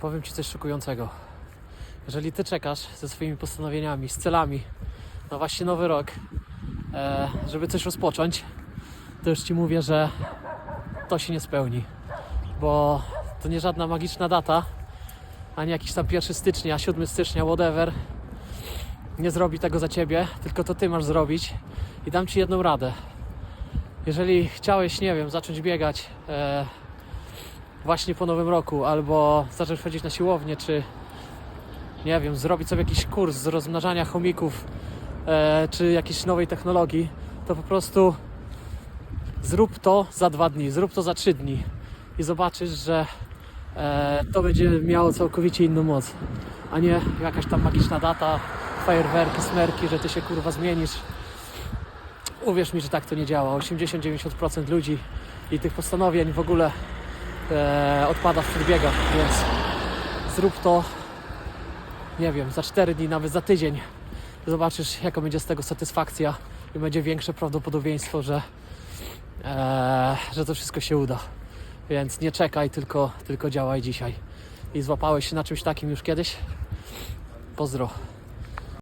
powiem Ci coś szokującego. Jeżeli Ty czekasz ze swoimi postanowieniami, z celami na właśnie nowy rok, e, żeby coś rozpocząć, to już Ci mówię, że to się nie spełni. Bo to nie żadna magiczna data, ani jakiś tam 1 stycznia, 7 stycznia, whatever. Nie zrobi tego za Ciebie, tylko to Ty masz zrobić. I dam Ci jedną radę. Jeżeli chciałeś, nie wiem, zacząć biegać e, właśnie po nowym roku, albo zacząć chodzić na siłownię, czy nie wiem, zrobić sobie jakiś kurs z rozmnażania chomików, e, czy jakiejś nowej technologii, to po prostu zrób to za dwa dni, zrób to za trzy dni i zobaczysz, że e, to będzie miało całkowicie inną moc, a nie jakaś tam magiczna data, fajerwerki, smerki, że ty się kurwa zmienisz. Uwierz mi, że tak to nie działa. 80-90% ludzi i tych postanowień w ogóle odpada w przedbiegach, więc zrób to, nie wiem, za 4 dni, nawet za tydzień. Zobaczysz, jaka będzie z tego satysfakcja i będzie większe prawdopodobieństwo, że, e, że to wszystko się uda. Więc nie czekaj, tylko, tylko działaj dzisiaj. I złapałeś się na czymś takim już kiedyś? Pozdro.